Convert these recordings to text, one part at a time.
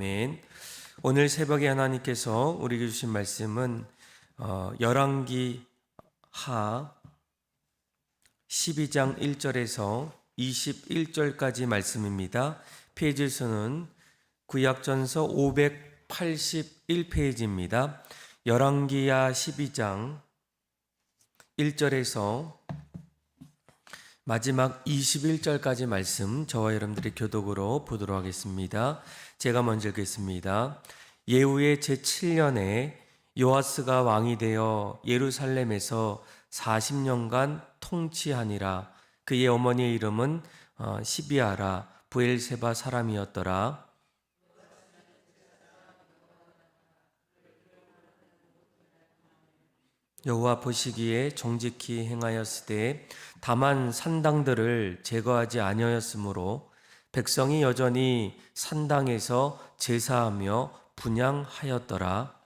아멘. 오늘 새벽에 하나님께서 우리에게 주신 말씀은 어, 열왕기 하 12장 1절에서 21절까지 말씀입니다. 페이지 수는 구약전서 581페이지입니다. 열왕기야 12장 1절에서 마지막 21절까지 말씀 저와 여러분들이 교독으로 보도록 하겠습니다. 제가 먼저 읽겠습니다. 예후의 제7년에 요아스가 왕이 되어 예루살렘에서 40년간 통치하니라. 그의 어머니의 이름은 어, 시비아라 부엘세바 사람이었더라. 여호와 보시기에 정직히 행하였으되 다만 산당들을 제거하지 아니하였으므로 백성이 여전히 산당에서 제사하며 분양하였더라.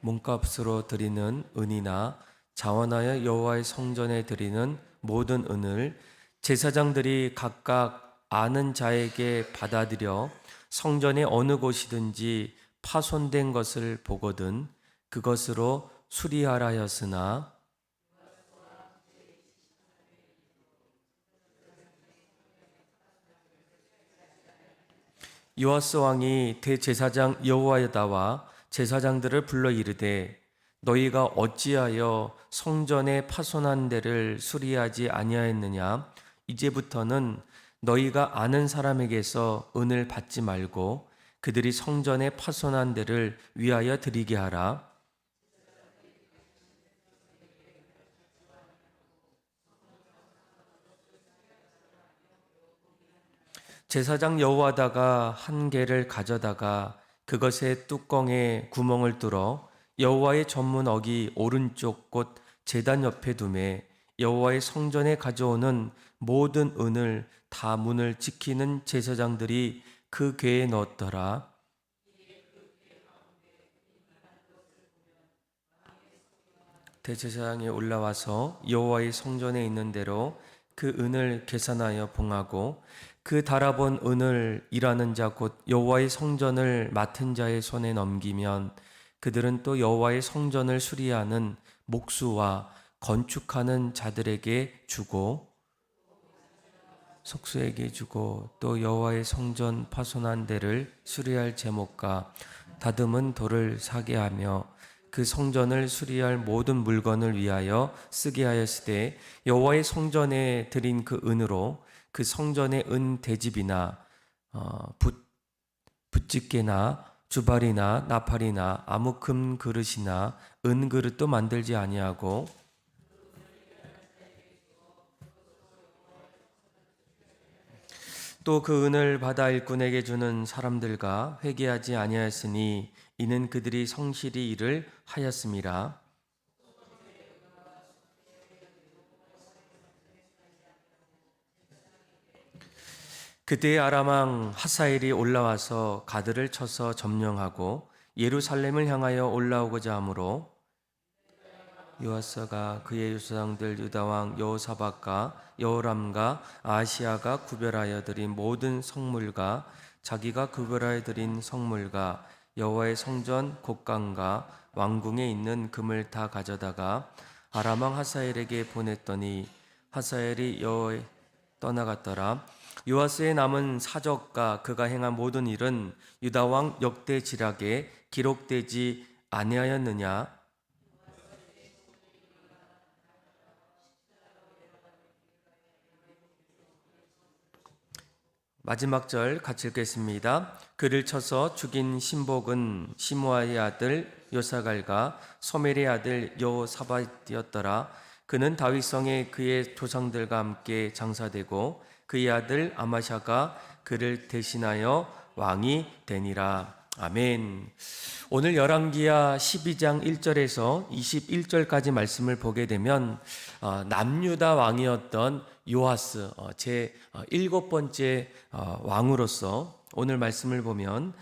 몸값으로 드리는 은이나 자원하여 여호와의 성전에 드리는 모든 은을 제사장들이 각각 아는 자에게 받아들여 성전의 어느 곳이든지 파손된 것을 보거든 그것으로 수리하라 하였으나 요아스 왕이 대제사장 여호와여다와 제사장들을 불러 이르되 너희가 어찌하여 성전의 파손한 데를 수리하지 아니하였느냐? 이제부터는 너희가 아는 사람에게서 은을 받지 말고 그들이 성전의 파손한 데를 위하여 드리게 하라. 제사장 여호와다가 한 개를 가져다가 그것의 뚜껑에 구멍을 뚫어 여호와의 전문 어기 오른쪽 곳 제단 옆에 두매 여호와의 성전에 가져오는 모든 은을 다 문을 지키는 제사장들이 그 궤에 넣었더라. 대제사장이 올라와서 여호와의 성전에 있는 대로 그 은을 계산하여 봉하고 그 달아본 은을 일하는 자 곧 여호와의 성전을 맡은 자의 손에 넘기면 그들은 또 여호와의 성전을 수리하는 목수와 건축하는 자들에게 주고 속수에게 주고 또 여호와의 성전 파손한 데를 수리할 제목과 다듬은 돌을 사게 하며 그 성전을 수리할 모든 물건을 위하여 쓰게 하였으되 여호와의 성전에 드린 그 은으로 그 성전의 은 대집이나 어, 붓 붓집게나 주발이나 나팔이나 아무 금 그릇이나 은 그릇도 만들지 아니하고 또 그 은을 받아 일꾼에게 주는 사람들과 회개하지 아니하였으니 이는 그들이 성실히 일을 하였음이라. 그때의 아람왕 하사엘이 올라와서 가드를 쳐서 점령하고 예루살렘을 향하여 올라오고자 하므로 요아스가 그의 유사장들 유다왕 여호사박과 여호람과 아시아가 구별하여 드린 모든 성물과 자기가 구별하여 드린 성물과 여호와의 성전 곡간과 왕궁에 있는 금을 다 가져다가 아람왕 하사엘에게 보냈더니 하사엘이 여호에 떠나갔더라. 요아스의 남은 사적과 그가 행한 모든 일은 유다 왕 역대 지략에 기록되지 아니하였느냐 마지막 절 같이 읽겠습니다. 그를 쳐서 죽인 신복은 시므아의 아들 요사갈과 소멜의 아들 여사바디었더라. 그는 다윗성에 그의 조상들과 함께 장사되고 그의 아들 아마샤가 그를 대신하여 왕이 되니라. 아멘. 오늘 열왕기야 12장 1절에서 21절까지 말씀을 보게 되면 어, 남유다 왕이었던 요하스 어, 제 어, 일곱 번째 왕으로서 오늘 말씀을 보면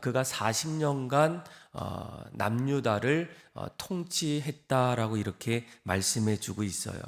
그가 40년간 어, 남유다를 어, 통치했다라고 이렇게 말씀해 주고 있어요.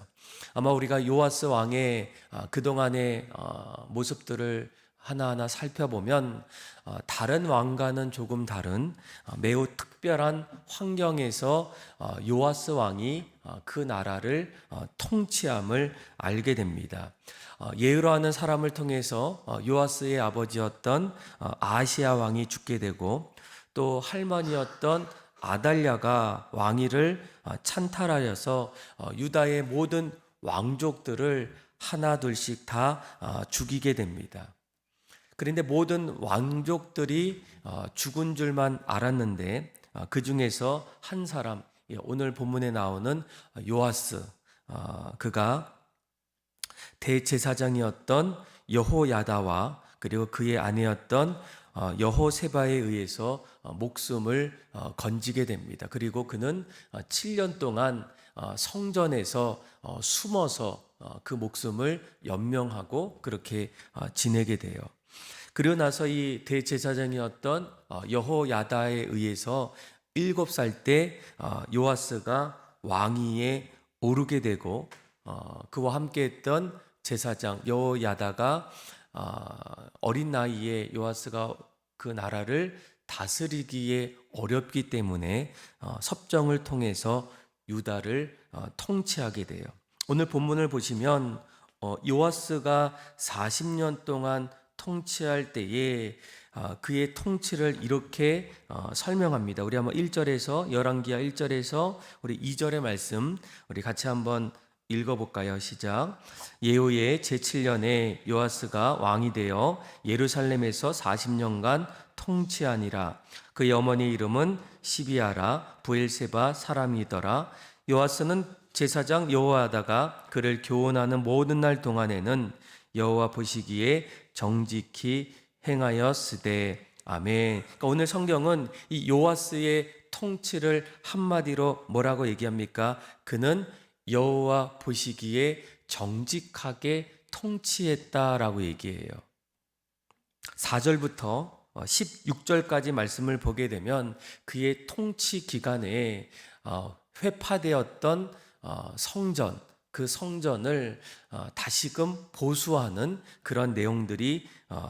아마 우리가 요아스 왕의 어, 그동안의 어, 모습들을 하나하나 살펴보면 어, 다른 왕과는 조금 다른 어, 매우 특별한 환경에서 어, 요아스 왕이 어, 그 나라를 어, 통치함을 알게 됩니다. 어, 예후라는 사람을 통해서 어, 요아스의 아버지였던 어, 아시아 왕이 죽게 되고 또 할머니였던 아달랴가 왕위를 어, 찬탈하여서 어, 유다의 모든 왕족들을 하나둘씩 다 어, 죽이게 됩니다. 그런데 모든 왕족들이 어, 죽은 줄만 알았는데 어, 그 중에서 한 사람 예, 오늘 본문에 나오는 요아스 어, 그가 대제사장이었던 여호야다와 그리고 그의 아내였던 어, 여호세바에 의해서 어, 목숨을 어, 건지게 됩니다. 그리고 그는 7년 동안 어, 성전에서 어, 숨어서 어, 그 목숨을 연명하고 그렇게 어, 지내게 돼요. 그리고 나서 이 대제사장이었던 어, 여호야다에 의해서 일곱 살때 어, 요아스가 왕위에 오르게 되고 어, 그와 함께했던 제사장 여호야다가 어, 어린 나이에 요아스가 그 나라를 다스리기에 어렵기 때문에 어, 섭정을 통해서 유다를 어, 통치하게 돼요. 오늘 본문을 보시면 어, 요아스가 40년 동안 통치할 때에 아, 그의 통치를 이렇게 어, 설명합니다. 우리 한번 1절에서 열왕기하 1절에서 우리 2절의 말씀 우리 같이 한번 읽어볼까요? 시작. 예후의 제7년에 요아스가 왕이 되어 예루살렘에서 40년간 통치하니라. 그의 어머니 이름은 시비아라 부엘세바 사람이더라. 요아스는 제사장 여호와다가 그를 교훈하는 모든 날 동안에는 여호와 보시기에 정직히 행하였으되 아멘. 그러니까 오늘 성경은 이 요아스의 통치를 한마디로 뭐라고 얘기합니까? 그는 여호와 보시기에 정직하게 통치했다라고 얘기해요. 4절부터 16절까지 말씀을 보게 되면 그의 통치 기간에 어, 회파되었던 어, 성전, 그 성전을 어, 다시금 보수하는 그런 내용들이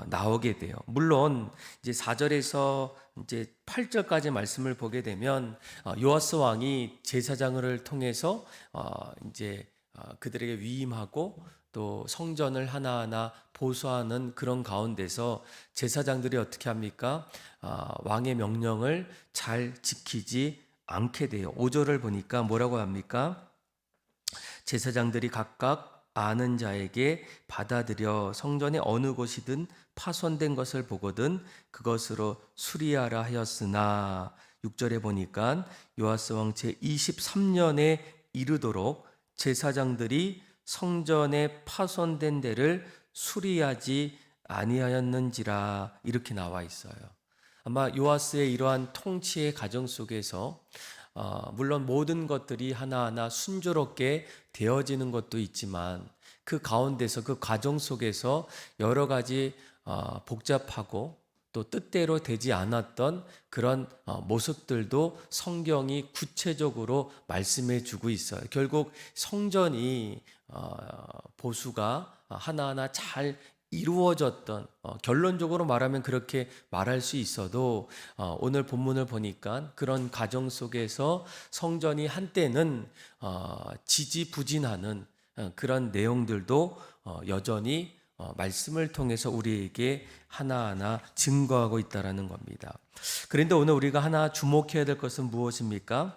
나오게 돼요. 물론 이제 4절에서 이제 8절까지 말씀을 보게 되면 요아스 왕이 제사장을 통해서 이제 그들에게 위임하고 또 성전을 하나하나 보수하는 그런 가운데서 제사장들이 어떻게 합니까? 아, 왕의 명령을 잘 지키지 않게 돼요. 5절을 보니까 뭐라고 합니까? 제사장들이 각각 아는 자에게 받아들여 성전의 어느 곳이든 파손된 것을 보거든 그것으로 수리하라 하였으나 6절에 보니까 요아스 왕 제 23년에 이르도록 제사장들이 성전에 파손된 데를 수리하지 아니하였는지라 이렇게 나와 있어요. 아마 요아스의 이러한 통치의 과정 속에서 어, 물론 모든 것들이 하나하나 순조롭게 되어지는 것도 있지만 그 가운데서 그 과정 속에서 여러 가지 어, 복잡하고 또 뜻대로 되지 않았던 그런 어, 모습들도 성경이 구체적으로 말씀해 주고 있어요. 결국 성전이 어, 보수가 하나하나 잘 이루어졌던 어, 결론적으로 말하면 그렇게 말할 수 있어도 어, 오늘 본문을 보니까 그런 가정 속에서 성전이 한때는 어, 지지부진하는 어, 그런 내용들도 어, 여전히 어, 말씀을 통해서 우리에게 하나하나 증거하고 있다라는 겁니다. 그런데 오늘 우리가 하나 주목해야 될 것은 무엇입니까?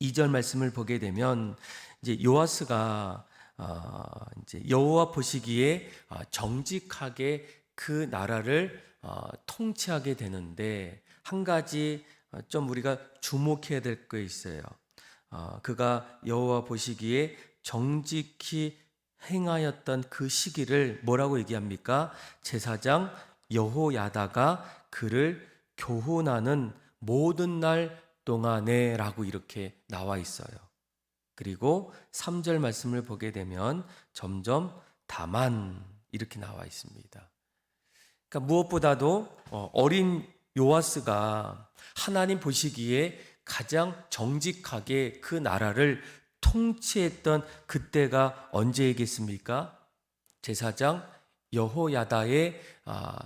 2절 말씀을 보게 되면 이제 요아스가 어, 이제 여호와 보시기에 어, 정직하게 그 나라를 어, 통치하게 되는데 한 가지 어, 좀 우리가 주목해야 될거 있어요. 어, 그가 여호와 보시기에 정직히 행하였던 그 시기를 뭐라고 얘기합니까? 제사장 여호야다가 그를 교훈하는 모든 날 동안에라고 이렇게 나와 있어요. 그리고 3절 말씀을 보게 되면 점점 다만 이렇게 나와 있습니다. 그러니까 무엇보다도 어, 어린 요아스가 하나님 보시기에 가장 정직하게 그 나라를 통치했던 그때가 언제이겠습니까? 제사장 여호야다의 아,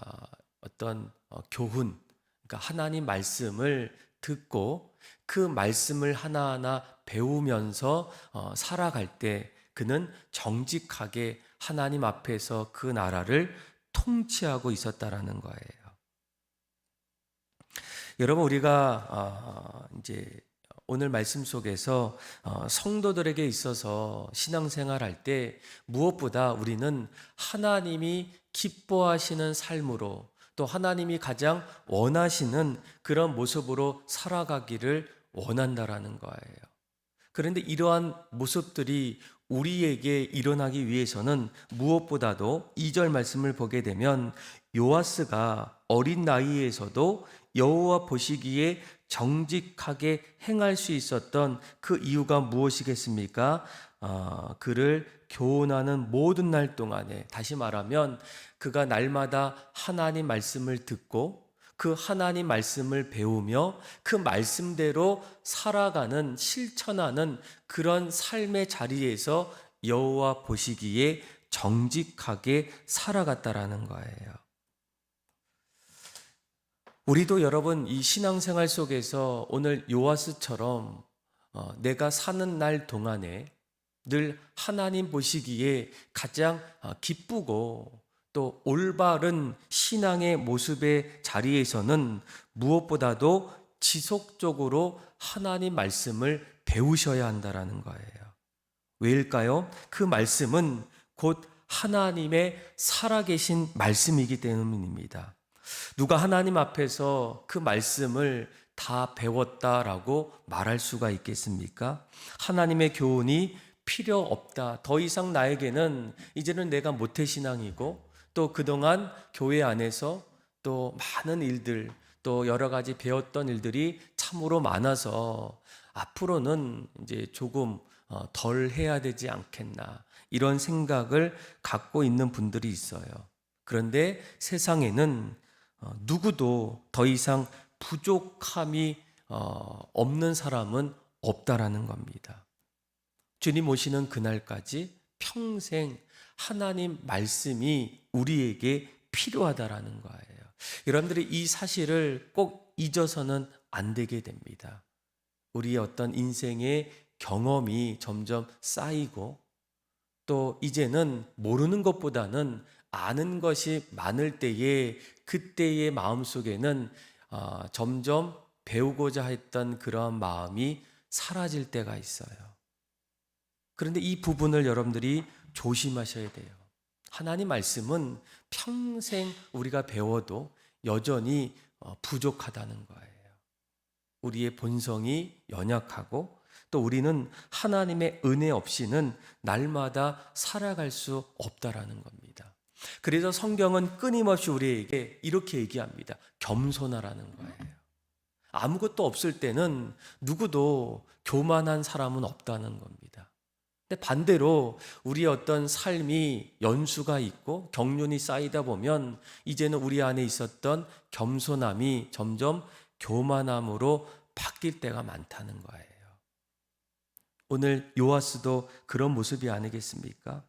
어떤 어, 교훈, 그러니까 하나님 말씀을 듣고 그 말씀을 하나하나 배우면서 어, 살아갈 때 그는 정직하게 하나님 앞에서 그 나라를 통치하고 있었다라는 거예요. 여러분 우리가 어, 이제 오늘 말씀 속에서 어, 성도들에게 있어서 신앙생활할 때 무엇보다 우리는 하나님이 기뻐하시는 삶으로 또 하나님이 가장 원하시는 그런 모습으로 살아가기를 원한다라는 거예요. 그런데 이러한 모습들이 우리에게 일어나기 위해서는 무엇보다도 2절 말씀을 보게 되면 요아스가 어린 나이에서도 여호와 보시기에 정직하게 행할 수 있었던 그 이유가 무엇이겠습니까? 어, 그를 교훈하는 모든 날 동안에 다시 말하면 그가 날마다 하나님 말씀을 듣고 그 하나님 말씀을 배우며 그 말씀대로 살아가는 실천하는 그런 삶의 자리에서 여호와 보시기에 정직하게 살아갔다라는 거예요. 우리도 여러분 이 신앙생활 속에서 오늘 요아스처럼 어, 내가 사는 날 동안에 늘 하나님 보시기에 가장 어, 기쁘고 또 올바른 신앙의 모습의 자리에서는 무엇보다도 지속적으로 하나님 말씀을 배우셔야 한다라는 거예요. 왜일까요? 그 말씀은 곧 하나님의 살아계신 말씀이기 때문입니다. 누가 하나님 앞에서 그 말씀을 다 배웠다라고 말할 수가 있겠습니까? 하나님의 교훈이 필요 없다. 더 이상 나에게는 이제는 내가 모태신앙이고 또 그동안 교회 안에서 또 많은 일들 또 여러 가지 배웠던 일들이 참으로 많아서 앞으로는 이제 조금 어, 덜 해야 되지 않겠나 이런 생각을 갖고 있는 분들이 있어요. 그런데 세상에는 어, 누구도 더 이상 부족함이 어, 없는 사람은 없다라는 겁니다. 주님 오시는 그날까지 평생 하나님 말씀이 우리에게 필요하다라는 거예요. 여러분들이 이 사실을 꼭 잊어서는 안 되게 됩니다. 우리의 어떤 인생의 경험이 점점 쌓이고 또 이제는 모르는 것보다는 아는 것이 많을 때에 그때의 마음 속에는 어, 점점 배우고자 했던 그러한 마음이 사라질 때가 있어요. 그런데 이 부분을 여러분들이 조심하셔야 돼요. 하나님 말씀은 평생 우리가 배워도 여전히 어, 부족하다는 거예요. 우리의 본성이 연약하고 또 우리는 하나님의 은혜 없이는 날마다 살아갈 수 없다라는 겁니다. 그래서 성경은 끊임없이 우리에게 이렇게 얘기합니다. 겸손하라는 거예요. 아무것도 없을 때는 누구도 교만한 사람은 없다는 겁니다. 근데 반대로 우리의 어떤 삶이 연수가 있고 경륜이 쌓이다 보면 이제는 우리 안에 있었던 겸손함이 점점 교만함으로 바뀔 때가 많다는 거예요. 오늘 요아스도 그런 모습이 아니겠습니까?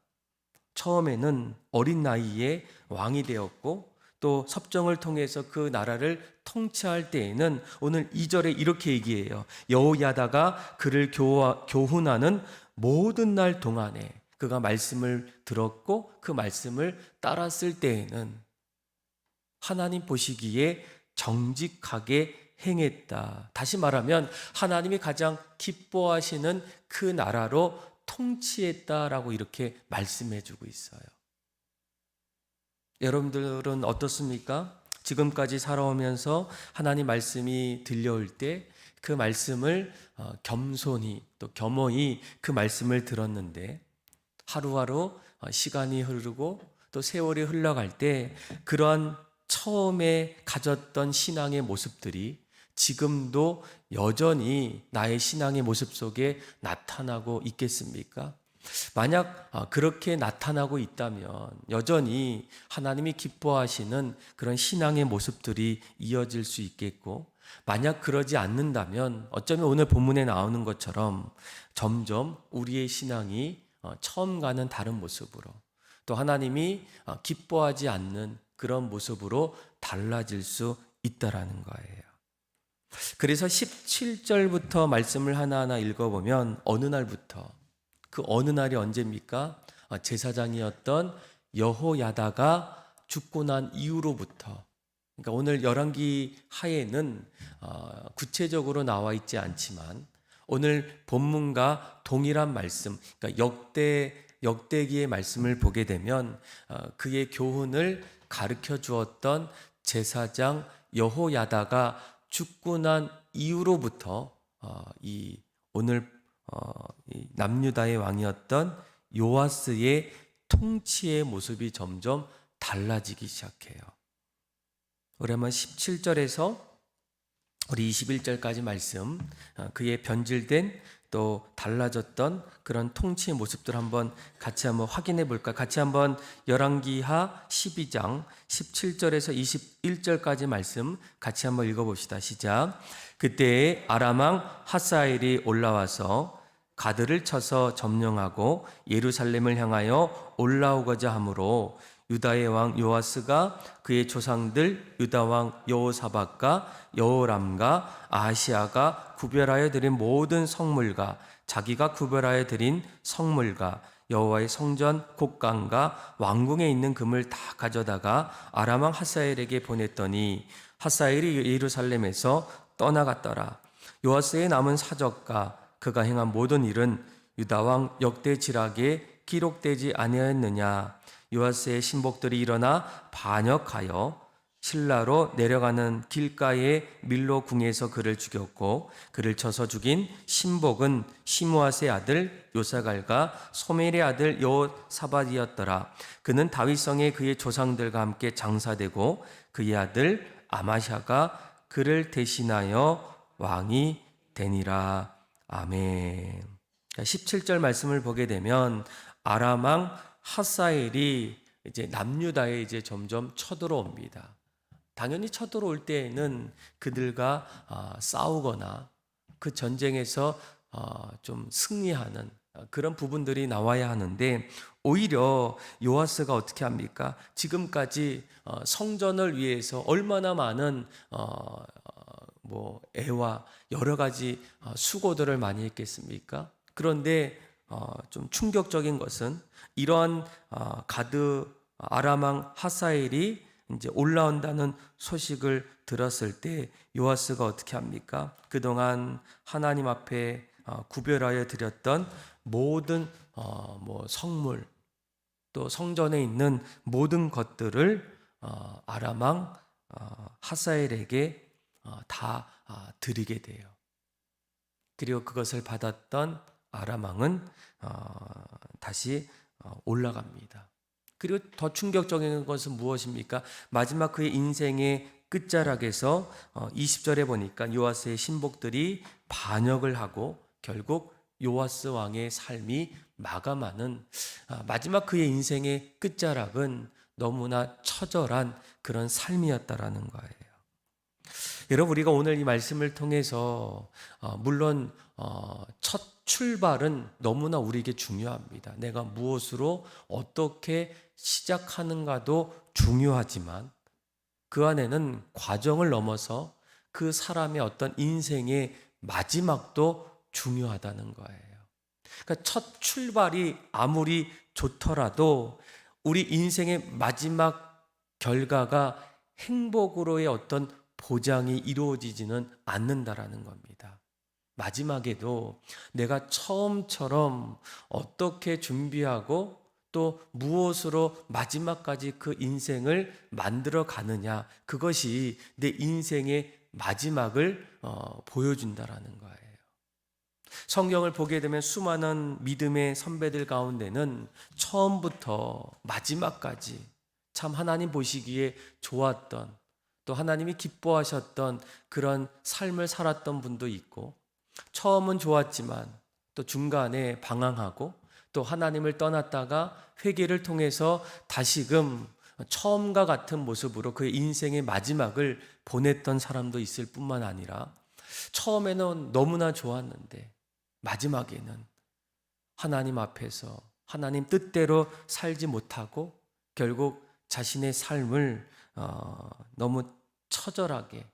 처음에는 어린 나이에 왕이 되었고 또 섭정을 통해서 그 나라를 통치할 때에는 오늘 2절에 이렇게 얘기해요. 여호야다가 그를 교훈하는 모든 날 동안에 그가 말씀을 들었고 그 말씀을 따랐을 때에는 하나님 보시기에 정직하게 행했다. 다시 말하면 하나님이 가장 기뻐하시는 그 나라로 통치했다라고 이렇게 말씀해 주고 있어요. 여러분들은 어떻습니까? 지금까지 살아오면서 하나님 말씀이 들려올 때 그 말씀을 어, 겸손히 또 겸허히 그 말씀을 들었는데 하루하루 어, 시간이 흐르고 또 세월이 흘러갈 때 그러한 처음에 가졌던 신앙의 모습들이 지금도 여전히 나의 신앙의 모습 속에 나타나고 있겠습니까? 만약 아, 그렇게 나타나고 있다면 여전히 하나님이 기뻐하시는 그런 신앙의 모습들이 이어질 수 있겠고 만약 그러지 않는다면 어쩌면 오늘 본문에 나오는 것처럼 점점 우리의 신앙이 어, 처음 가는 다른 모습으로 또 하나님이 어, 기뻐하지 않는 그런 모습으로 달라질 수 있다라는 거예요. 그래서 17절부터 말씀을 하나하나 읽어보면 어느 날부터 그 어느 날이 언제입니까? 아, 제사장이었던 여호야다가 죽고 난 이후로부터 그러니까 오늘 열왕기 하에는 어, 구체적으로 나와 있지 않지만 오늘 본문과 동일한 말씀, 그러니까 역대 역대기의 말씀을 보게 되면 어, 그의 교훈을 가르쳐 주었던 제사장 여호야다가 죽고 난 이후로부터 어, 이 오늘 남유다의 왕이었던 요아스의 통치의 모습이 점점 달라지기 시작해요. 한번 17절에서 우리 21절까지 말씀 어, 그의 변질된 또 달라졌던 그런 통치의 모습들 한번 같이 한번 확인해 볼까? 같이 한번 열왕기하 12장 17절에서 21절까지 말씀 같이 한번 읽어 봅시다. 시작. 그때에 아람왕 하사엘이 올라와서 가드를 쳐서 점령하고 예루살렘을 향하여 올라오고자 하므로 유다의 왕 요아스가 그의 조상들 유다 왕 여호사박과 여호람과 아시아가 구별하여 드린 모든 성물과 자기가 구별하여 드린 성물과 여호와의 성전 곡간과 왕궁에 있는 금을 다 가져다가 아람 왕 하사엘에게 보냈더니 하사엘이 예루살렘에서 떠나갔더라. 요아스의 남은 사적과 그가 행한 모든 일은 유다 왕 역대 지락에 기록되지 아니하였느냐 요아스의 신복들이 일어나 반역하여 신라로 내려가는 길가의 밀로 궁에서 그를 죽였고 그를 쳐서 죽인 신복은 시므아스의 아들 요사갈과 소멜의 아들 요사바디였더라. 그는 다윗성에 그의 조상들과 함께 장사되고 그의 아들 아마샤가 그를 대신하여 왕이 되니라. 아멘. 17절 말씀을 보게 되면 아람왕 하사엘이 이제 남유다에 이제 점점 쳐들어옵니다. 당연히 쳐들어올 때에는 그들과 아, 싸우거나 그 전쟁에서 아, 좀 승리하는 그런 부분들이 나와야 하는데 오히려 요아스가 어떻게 합니까? 지금까지 어, 성전을 위해서 얼마나 많은 어, 뭐 애와 여러 가지 어, 수고들을 많이 했겠습니까? 그런데 좀 충격적인 것은 이러한 가드 아람왕 하사엘이 이제 올라온다는 소식을 들었을 때 요아스가 어떻게 합니까? 그동안 하나님 앞에 구별하여 드렸던 모든 뭐 성물 또 성전에 있는 모든 것들을 아람왕 하사엘에게 다 드리게 돼요. 그리고 그것을 받았던 아람왕은 다시 올라갑니다. 그리고 더 충격적인 것은 무엇입니까? 마지막 그의 인생의 끝자락에서 20절에 보니까 요아스의 신복들이 반역을 하고 결국 요아스 왕의 삶이 마감하는 마지막 그의 인생의 끝자락은 너무나 처절한 그런 삶이었다라는 거예요. 여러분 우리가 오늘 이 말씀을 통해서 어, 물론 어, 첫 출발은 너무나 우리에게 중요합니다. 내가 무엇으로 어떻게 시작하는가도 중요하지만 그 안에는 과정을 넘어서 그 사람의 어떤 인생의 마지막도 중요하다는 거예요. 그러니까 첫 출발이 아무리 좋더라도 우리 인생의 마지막 결과가 행복으로의 어떤 보장이 이루어지지는 않는다라는 겁니다. 마지막에도 내가 처음처럼 어떻게 준비하고 또 무엇으로 마지막까지 그 인생을 만들어 가느냐 그것이 내 인생의 마지막을 어, 보여준다라는 거예요. 성경을 보게 되면 수많은 믿음의 선배들 가운데는 처음부터 마지막까지 참 하나님 보시기에 좋았던 또 하나님이 기뻐하셨던 그런 삶을 살았던 분도 있고 처음은 좋았지만 또 중간에 방황하고 또 하나님을 떠났다가 회개를 통해서 다시금 처음과 같은 모습으로 그의 인생의 마지막을 보냈던 사람도 있을 뿐만 아니라 처음에는 너무나 좋았는데 마지막에는 하나님 앞에서 하나님 뜻대로 살지 못하고 결국 자신의 삶을 어, 너무 처절하게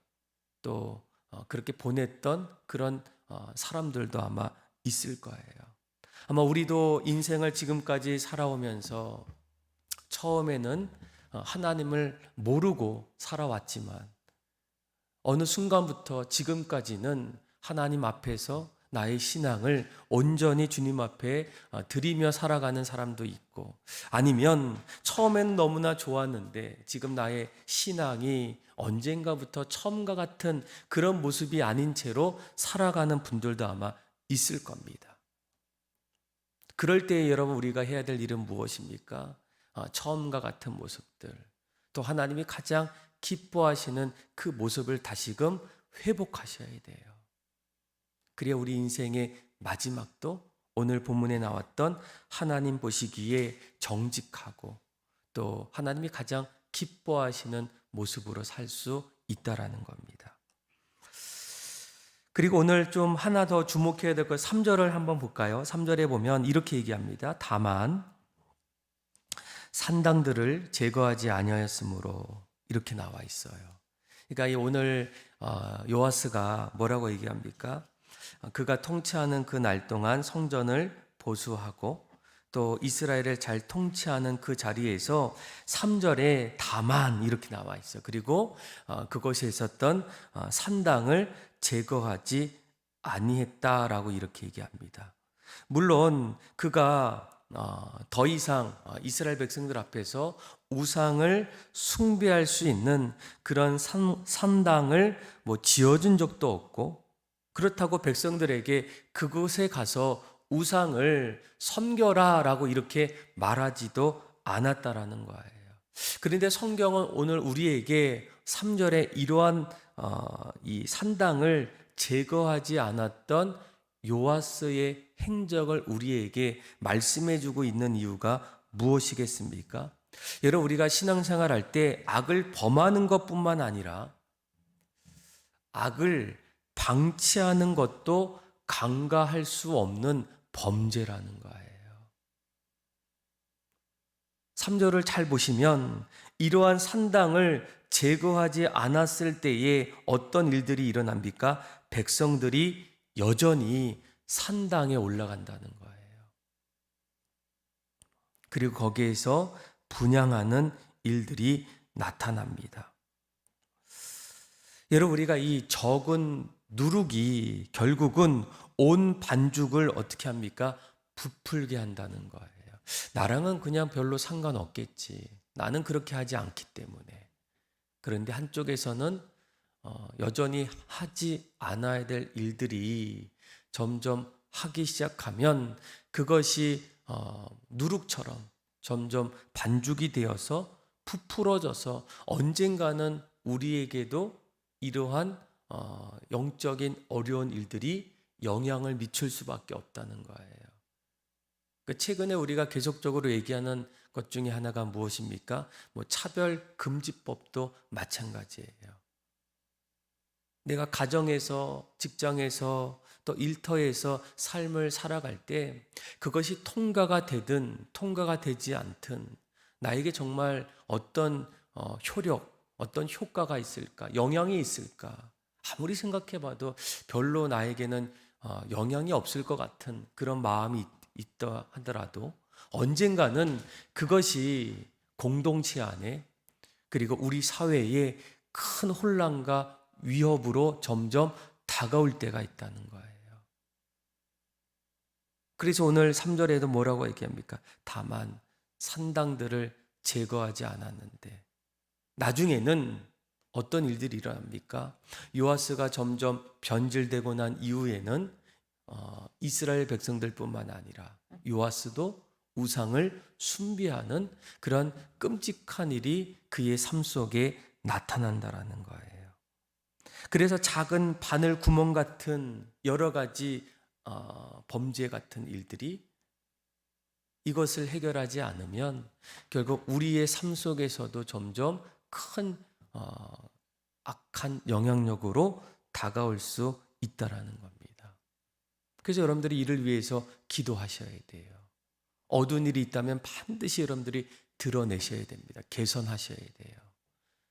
또 어, 그렇게 보냈던 그런 어, 사람들도 아마 있을 거예요. 아마 우리도 인생을 지금까지 살아오면서 처음에는 어, 하나님을 모르고 살아왔지만 어느 순간부터 지금까지는 하나님 앞에서 나의 신앙을 온전히 주님 앞에 어, 드리며 살아가는 사람도 있고 아니면 처음엔 너무나 좋았는데 지금 나의 신앙이 언젠가부터 처음과 같은 그런 모습이 아닌 채로 살아가는 분들도 아마 있을 겁니다. 그럴 때 여러분 우리가 해야 될 일은 무엇입니까? 어, 처음과 같은 모습들 또 하나님이 가장 기뻐하시는 그 모습을 다시금 회복하셔야 돼요. 그래야 우리 인생의 마지막도 오늘 본문에 나왔던 하나님 보시기에 정직하고 또 하나님이 가장 기뻐하시는 모습으로 살 수 있다라는 겁니다. 그리고 오늘 좀 하나 더 주목해야 될 것 3절을 한번 볼까요? 3절에 보면 이렇게 얘기합니다. 다만 산당들을 제거하지 아니하였으므로 이렇게 나와 있어요. 그러니까 이 오늘 어, 요아스가 뭐라고 얘기합니까? 그가 통치하는 그 날 동안 성전을 보수하고 또 이스라엘을 잘 통치하는 그 자리에서 3절에 다만 이렇게 나와 있어요. 그리고 어, 그곳에 있었던 어, 산당을 제거하지 아니했다라고 이렇게 얘기합니다. 물론 그가 어, 더 이상 이스라엘 백성들 앞에서 우상을 숭배할 수 있는 그런 산, 산당을 뭐 지어준 적도 없고 그렇다고 백성들에게 그곳에 가서 우상을 섬겨라 라고 이렇게 말하지도 않았다라는 거예요. 그런데 성경은 오늘 우리에게 3절에 이러한 어, 이 산당을 제거하지 않았던 요아스의 행적을 우리에게 말씀해 주고 있는 이유가 무엇이겠습니까? 여러분 우리가 신앙생활 할 때 악을 범하는 것뿐만 아니라 악을 방치하는 것도 강가할 수 없는 범죄라는 거예요. 3절을 잘 보시면 이러한 산당을 제거하지 않았을 때에 어떤 일들이 일어납니까? 백성들이 여전히 산당에 올라간다는 거예요. 그리고 거기에서 분양하는 일들이 나타납니다. 여러분, 우리가 이 적은 누룩이 결국은 온 반죽을 어떻게 합니까? 부풀게 한다는 거예요. 나랑은 그냥 별로 상관없겠지. 나는 그렇게 하지 않기 때문에. 그런데 한쪽에서는 어, 여전히 하지 않아야 될 일들이 점점 하기 시작하면 그것이 어, 누룩처럼 점점 반죽이 되어서 부풀어져서 언젠가는 우리에게도 이러한 어, 영적인 어려운 일들이 영향을 미칠 수밖에 없다는 거예요. 그 최근에 우리가 계속적으로 얘기하는 것 중에 하나가 무엇입니까? 뭐 차별 금지법도 마찬가지예요. 내가 가정에서, 직장에서, 또 일터에서 삶을 살아갈 때 그것이 통과가 되든 통과가 되지 않든 나에게 정말 어떤 어, 효력, 어떤 효과가 있을까, 영향이 있을까? 아무리 생각해봐도 별로 나에게는 어, 영향이 없을 것 같은 그런 마음이 있다 하더라도 언젠가는 그것이 공동체 안에 그리고 우리 사회에 큰 혼란과 위협으로 점점 다가올 때가 있다는 거예요. 그래서 오늘 3절에도 뭐라고 얘기합니까? 다만 산당들을 제거하지 않았는데 나중에는 어떤 일들이 일어납니까? 요아스가 점점 변질되고 난 이후에는 어, 이스라엘 백성들뿐만 아니라 요아스도 우상을 숭배하는 그런 끔찍한 일이 그의 삶 속에 나타난다라는 거예요. 그래서 작은 바늘 구멍 같은 여러 가지 어, 범죄 같은 일들이 이것을 해결하지 않으면 결국 우리의 삶 속에서도 점점 큰 어, 악한 영향력으로 다가올 수 있다라는 겁니다. 그래서 여러분들이 이를 위해서 기도하셔야 돼요. 어두운 일이 있다면 반드시 여러분들이 드러내셔야 됩니다. 개선하셔야 돼요.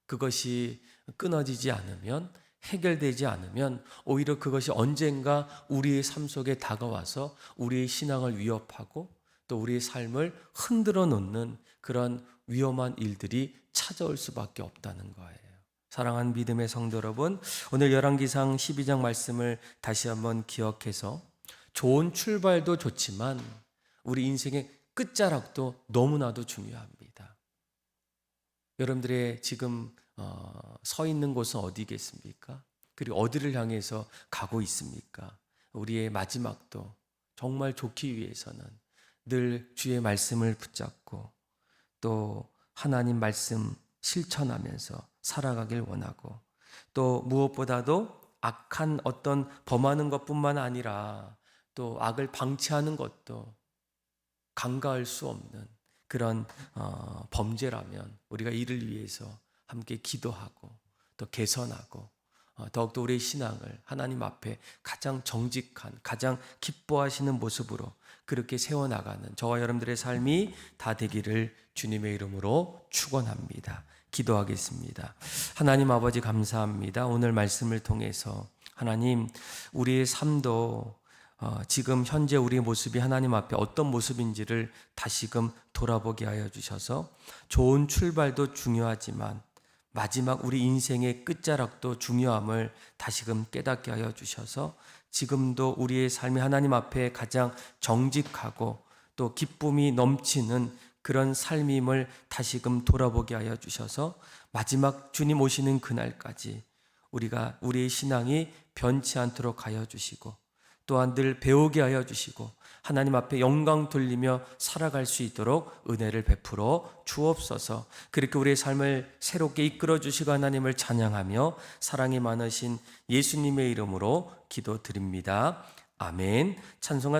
그것이 끊어지지 않으면 해결되지 않으면 오히려 그것이 언젠가 우리의 삶 속에 다가와서 우리의 신앙을 위협하고 또 우리의 삶을 흔들어 놓는 그런 위험한 일들이 찾아올 수밖에 없다는 거예요. 사랑하는 믿음의 성도 여러분, 오늘 열왕기상 12장 말씀을 다시 한번 기억해서 좋은 출발도 좋지만 우리 인생의 끝자락도 너무나도 중요합니다. 여러분들의 지금 어, 서 있는 곳은 어디겠습니까? 그리고 어디를 향해서 가고 있습니까? 우리의 마지막도 정말 좋기 위해서는 늘 주의 말씀을 붙잡고 또 하나님 말씀 실천하면서 살아가길 원하고 또 무엇보다도 악한 어떤 범하는 것뿐만 아니라 또 악을 방치하는 것도 간과할 수 없는 그런 어, 범죄라면 우리가 이를 위해서 함께 기도하고 또 개선하고 어, 더욱더 우리의 신앙을 하나님 앞에 가장 정직한 가장 기뻐하시는 모습으로 그렇게 세워나가는 저와 여러분들의 삶이 다 되기를 주님의 이름으로 축원합니다. 기도하겠습니다. 하나님 아버지 감사합니다. 오늘 말씀을 통해서 하나님 우리의 삶도 어, 지금 현재 우리의 모습이 하나님 앞에 어떤 모습인지를 다시금 돌아보게 하여 주셔서 좋은 출발도 중요하지만 마지막 우리 인생의 끝자락도 중요함을 다시금 깨닫게 하여 주셔서 지금도 우리의 삶이 하나님 앞에 가장 정직하고 또 기쁨이 넘치는 그런 삶임을 다시금 돌아보게 하여 주셔서 마지막 주님 오시는 그날까지 우리가 우리의 신앙이 변치 않도록 하여 주시고 또한 늘 배우게 하여 주시고 하나님 앞에 영광 돌리며 살아갈 수 있도록 은혜를 베풀어 주옵소서. 그렇게 우리의 삶을 새롭게 이끌어 주시고 하나님을 찬양하며 사랑이 많으신 예수님의 이름으로 기도드립니다. 아멘. 찬송가